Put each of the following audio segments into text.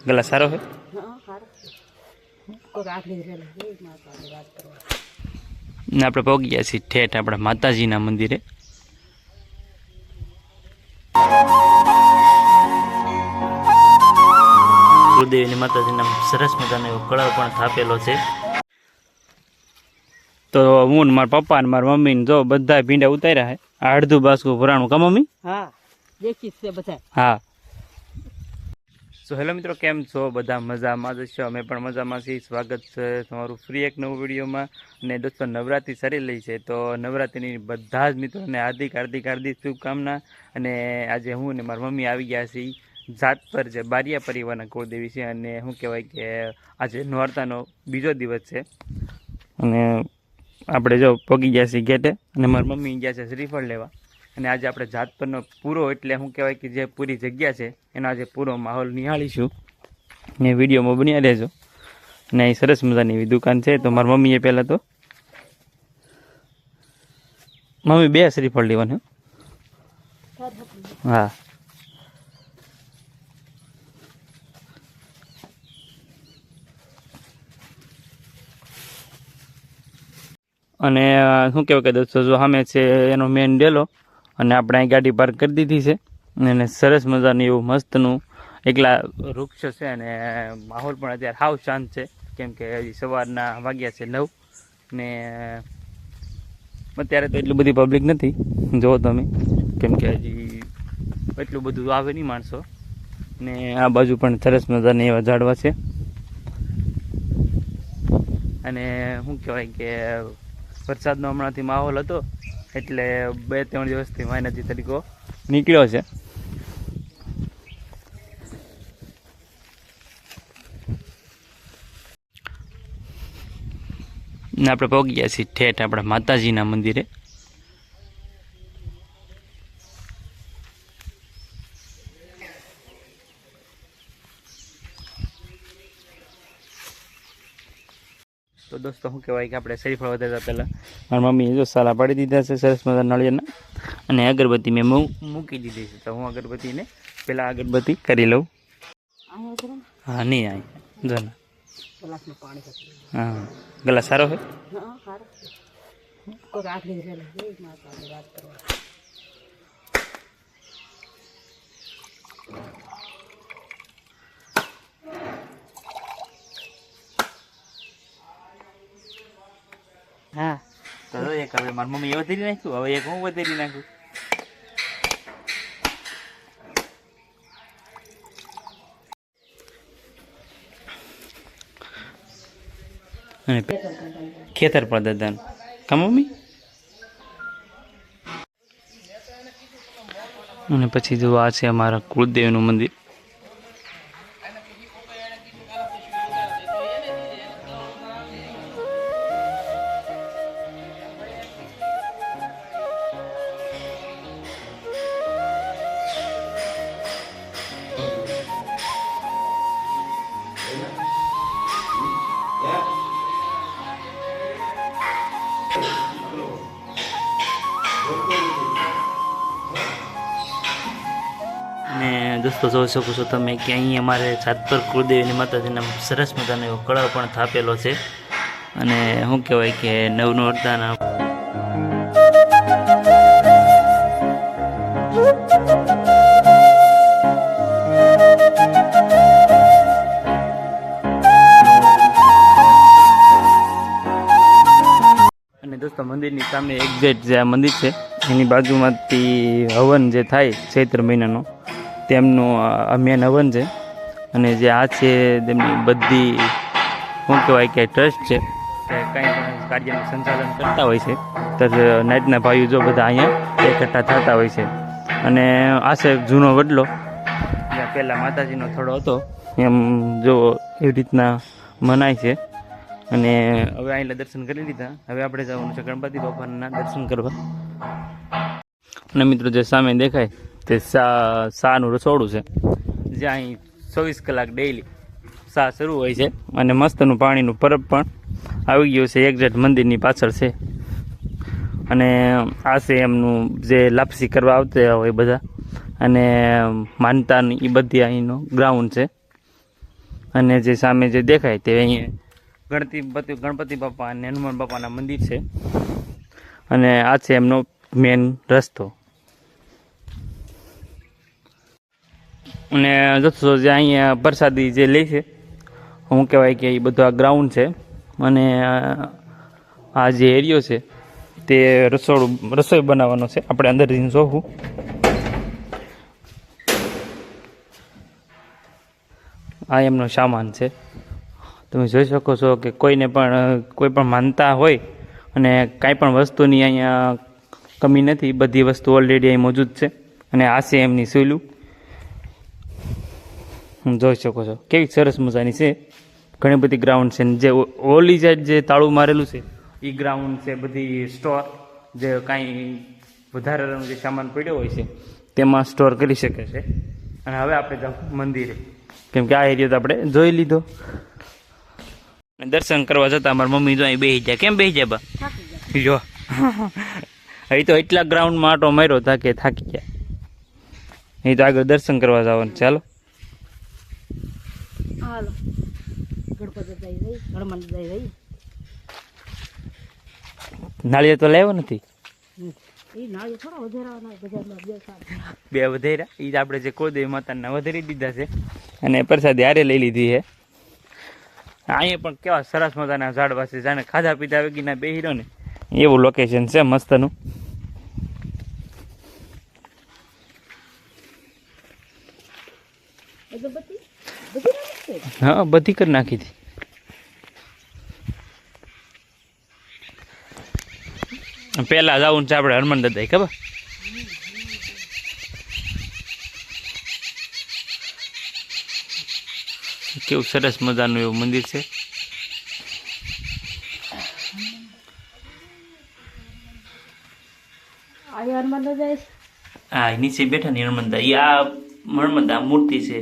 ગલા સારો છે ને આપણે પહોંચી ગયા છીએ ઠેઠ આપણા માતાજીના મંદિરે ગુરુદેવની માતાજીના સરસ મજાનો એવો કળા પણ થાપેલો છે તો હું ને મારા પપ્પા ને મારા મમ્મી ને જો બધા ભીંડા ઉતાર્યા છે અડધું બાસકું ભરાણું કા મમ્મી હા દેખી છે બધા હા સો હેલો મિત્રો, કેમ છો? બધા મજામાં જ છો? અમે પણ મજામાં છીએ. સ્વાગત છે તમારું ફ્રી એક નવું વિડીયોમાં. અને દોસ્તો, નવરાત્રિ સારી લઈ છે. તો નવરાત્રિની બધા જ મિત્રોને હાર્દિક હાર્દિક હાર્દિક શુભકામના. અને આજે હું અને મારી મમ્મી આવી ગયા છીએ જાત પર જે બારિયા પરિવારના કુળદેવી છે. અને શું કહેવાય કે આજે નોરતાનો બીજો દિવસ છે. અને આપણે જો પગી ગયા છીએ ગેટે અને મારી મમ્મી ગયા છે શ્રીફળ લેવા. અને આજે આપણે જાત પરનો પૂરો એટલે શું કહેવાય કે જે પૂરી જગ્યા છે, એનો આજે પૂરો માહોલ નિહાળીશું. ને વિડીયોમાં બન્યા રહેજો. અને અહીં સરસ મજાની એવી દુકાન છે, તો મારી મમ્મીએ પહેલાં તો મમ્મી બે શ્રીફળ લેવાનું હા. અને, શું કહેવાય કે દોસ્તો, જો સામે છે એનો મેન ડેલો. અને આપણે અહીં ગાડી પાર્ક કરી દીધી છે. અને સરસ મજાનું એવું મસ્તનું એકલા વૃક્ષ છે અને માહોલ પણ અત્યારે હાવ શાંત છે. કેમ કે હજી સવારના વાગ્યા છે નવ ને અત્યારે તો એટલી બધી પબ્લિક નથી. જુઓ તમે. કેમ કે હજી એટલું બધું આવે નહીં માણસો. ને આ બાજુ પણ સરસ મજાના એવા ઝાડવા છે. અને શું કહેવાય કે વરસાદનો હમણાંથી માહોલ હતો. એટલે બે ત્રણ દિવસથી માઇનસી તરીકો નીકળ્યો છે. આપણે પહોંચી ગયા છીએ ઠેઠ આપણા માતાજીના મંદિરે. તો શું કહેવાય કે આપણે શરીફ વધારતા પહેલાં. મારી મમ્મીએ જો સાલા પાડી દીધા છે સરસ મજા નળિયાના. અને અગરબત્તી મેં મૂ- મૂકી દીધી છે. તો હું અગરબત્તીને પહેલાં અગરબત્તી કરી લઉં. હા નહીં આય. જો હા. ગલા સારો છે? વાત કરવા હા. તો એક હવે મારી મમ્મી એ વધારી નાખ્યું, હવે એક હું વધારી નાખું. અને ખેતર પર, દાદા. કા મમ્મી? અને પછી જો આ છે અમારા કુળદેવનું મંદિર. દોસ્તો, જોઈ શકો છો તમે કે અહીં અમારે જાતપર કુળદેવીની માતાજીના સરસ મજાનો એવો કળા પણ થાપેલો છે. અને શું કહેવાય કે નવનું અડધાન અને દોસ્તો, મંદિરની સામે એક્ઝેક્ટ જે આ મંદિર છે, એની બાજુમાંથી હવન જે થાય ચૈત્ર મહિનાનો તેમનું આ મેન હવન છે. અને જે આ છે તેમની બધી, શું કહેવાય કે ટ્રસ્ટ છે. કે કંઈ પણ કાર્યનું સંચાલન કરતા હોય છે. તો નાઇટના ભાઈઓ જો બધા અહીંયા એકઠા થતા હોય છે. અને આ છે જૂનો વડલો. જ્યાં પહેલાં માતાજીનો થોડો હતો. એમ જો એવી રીતના મનાય છે. અને હવે અહીં દર્શન કરી લીધા. હવે આપણે જવાનું છે ગણપતિ બાપાના દર્શન કરવા. અને મિત્રો, જે સામે દેખાય તે સા શાનું રસોડું છે. જ્યાં અહીં ચોવીસ કલાક ડેઈલી શાહ શરૂ હોય છે અને મસ્તનું પાણીનું પરબ પણ આવી ગયું છે. એક્ઝેક્ટ મંદિરની પાછળ છે. અને આ છે એમનું જે લાપસી કરવા આવતા હોય બધા. અને માનતાની એ બધી અહીંનો ગ્રાઉન્ડ છે. અને જે સામે જે દેખાય તે અહીં ગણપતિ ગણપતિ બાપા અને હનુમાન બાપાના મંદિર છે. અને આ છે એમનો મેન રસ્તો. અને જશો જે અહીંયા પ્રસાદી જે લે છે શું કહેવાય કે એ બધું આ ગ્રાઉન્ડ છે. અને આ- જે એરિયો છે, તે રસોડું, રસોઈ બનાવવાનો છે. આપણે અંદર જઈને જોવું આ એમનો સામાન છે. તમે જોઈ શકો છો કે કોઈને પણ, કોઈ પણ માનતા હોય અને કાંઈ પણ વસ્તુની અહીંયા કમી નથી. બધી વસ્તુ ઓલરેડી અહીં મોજૂદ છે. અને આ છે એમની સુલું હું જોઈ શકો છો. કેવી સરસ મજાની છે. ઘણી બધી ગ્રાઉન્ડ છે જે ઓલી સાઈડ જે તાળું મારેલું છે એ ગ્રાઉન્ડ છે બધી સ્ટોર જે કાંઈ વધારાનો જે સામાન પડ્યો હોય છે તેમાં સ્ટોર કરી શકે છે. અને હવે આપણે જાઉં મંદિરે. કેમ કે આ એરિયા તો આપણે જોઈ લીધો. દર્શન કરવા જતા મારી મમ્મી જો અહીં બેસી જાય. કેમ બેસી જાય બા? થાકી જો. અહીં તો એટલા ગ્રાઉન્ડમાં આટો માર્યો હતા કે થાકી ગયા. અહીં તો આગળ દર્શન કરવા જવાનું ચાલો હાલો. ગણપતિ જઈ રહી હનુમાન જઈ રહી. નાળિયેર તો લાવ્યો નથી? બે વધેરા એ જ આપણે જે કુળદેવી માતાના વધારી દીધા છે. અને પ્રસાદી હારે લઈ લીધી છે. અહીંયા પણ કેવા સરસ મજાના ઝાડવા છે. જાણે ખાધા પીધા વગીના બે હીરો ને એવું લોકેશન છે મસ્તનું અગરબત્તી બધી નાખી છે હા બધી કરી નાખી હતી. પેલા જવું છે આપણે હનુમાન દાદા ખબર? કેવું સરસ મજાનું એવું મંદિર છે. હનુમાન હા નીચે બેઠા ને હનુમાનદા એ આ હનુમાનદા મૂર્તિ છે.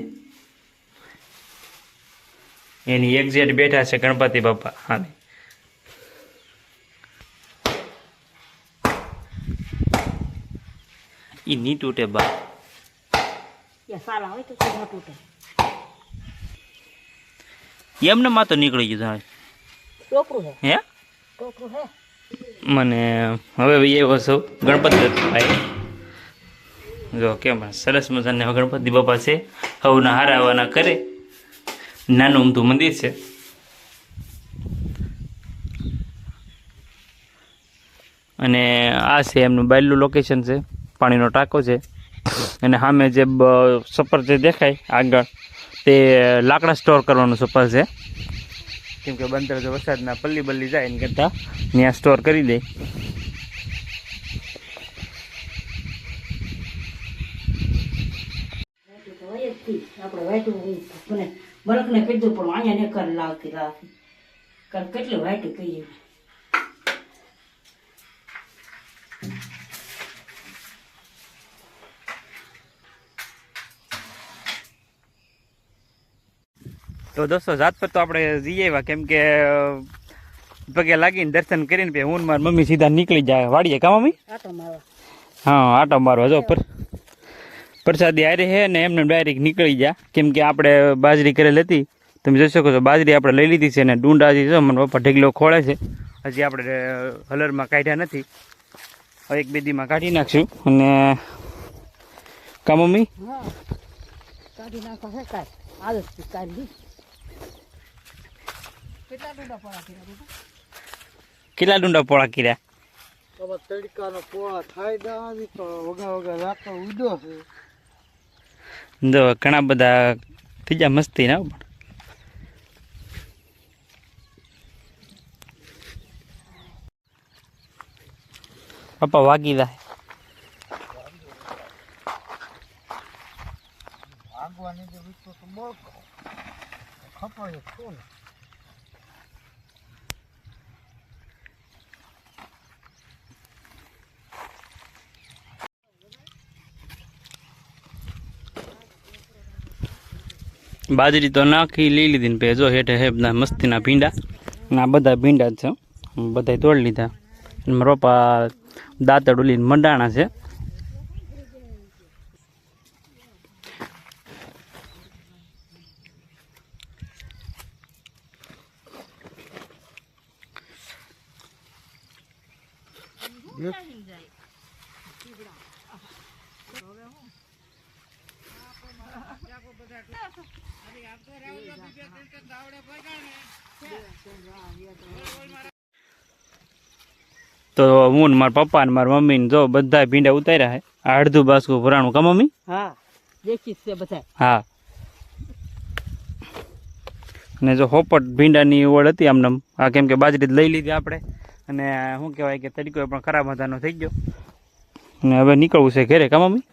એની એક્ઝેટ બેઠા છે ગણપતિ બાપા. હા. એ ની તૂટે બા યા સાલા હોય તો સીધા તૂટે એમને માં તો નીકળી ગયું હે? મને હવે એ વસ્તુ ગણપતિ ભાઈ જો કેમ સરસ મજાના ગણપતિ બાપા છે. હવના હારાવાના કરે. નાનું અમથું મંદિર છે. અને આ છે એમનું બાયલું લોકેશન છે, પાણીનો ટાંકો છે. અને સામે જે સપર જે દેખાય આગળ, તે લાકડા સ્ટોર કરવાનું સપર છે. કેમ કે બંદર જો વરસાદના પલ્લી બલ્લી જાય એને કરતાં, ત્યાં સ્ટોર કરી દે વાઈટું તો હોય જ થી. આપણે વાટ્યું. મને બળકને કીધું પણ અહીંયા ને કર લાવતી રાખી. કારણ કેટલું વાઈટું કહીએ. તો દોસ્તો જાત પર તો આપણે જઈ આવ્યા કેમ કે પગે લાગીને દર્શન કરીને હું મારી મમ્મી સીધા નીકળી જાય. વાડીએ કા મમ્મી? હા આટો મારવા જો પર પ્રસાદી હારી છે ને એમને ડાયરેક્ટ નીકળી જા. કેમ કે આપણે બાજરી કરેલ હતી. તમે જોઈ શકો છો, બાજરી આપણે લઈ લીધી છે ને ડુંડા હજી છે, મને પપ્પા ઢગલો ખોળે છે. હજી આપણે હલરમાં કાઢ્યા નથી. હવે એક બે દીમાં કાઢી નાખશું. અને કા મમ્મી? કાઢી નાખો હે કાઢ કેટલા ડુંડા પોળા કર્યા કેટલા ડુંડા પોળા કર્યા થાય દાવાની છે. જો ઘણા બધા થઈ જાય મસ્તી ના પણ. પપ્પા વાગી જાય. આગવાની જે બાજરી તો નાખી, લઈ લીધી ને જો હેઠે હે, બધા મસ્તીના ભીંડા. અને આ બધા ભીંડા છે. બધા તોડી લીધા. એમાં રોપા દાંતડ ઉલીને મંડાણા છે. Yeah. તો હું ને મારા પપ્પા ને મારા મમ્મી ને જો બધા ભીંડા ઉતાર્યા હે. અડધું બાસકું ભરાણું. કા મમ્મી? હા દેખી છે બધા. હા. અને જો હોપટ ભીંડાની ઓળ હતી આમને આ કેમ કે બાજરી જ લઈ લીધી આપણે. અને શું કહેવાય કે તરીકો પણ ખરાબ મજાનો થઈ ગયો. અને હવે નીકળવું છે ઘરે. કા મમ્મી?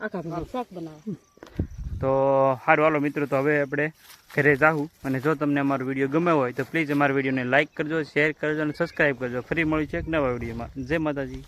આખા શાક બનાવે. તો સારું હાલો મિત્રો, તો હવે આપણે ઘરે જાઉં અને જો તમને અમારો વીડિયો ગમે હોય, તો પ્લીઝ અમારા વિડીયોને લાઇક કરજો શેર કરજો અને સબસ્ક્રાઈબ કરજો. ફરી મળ્યું છે એક નવા વિડીયોમાં. જય માતાજી.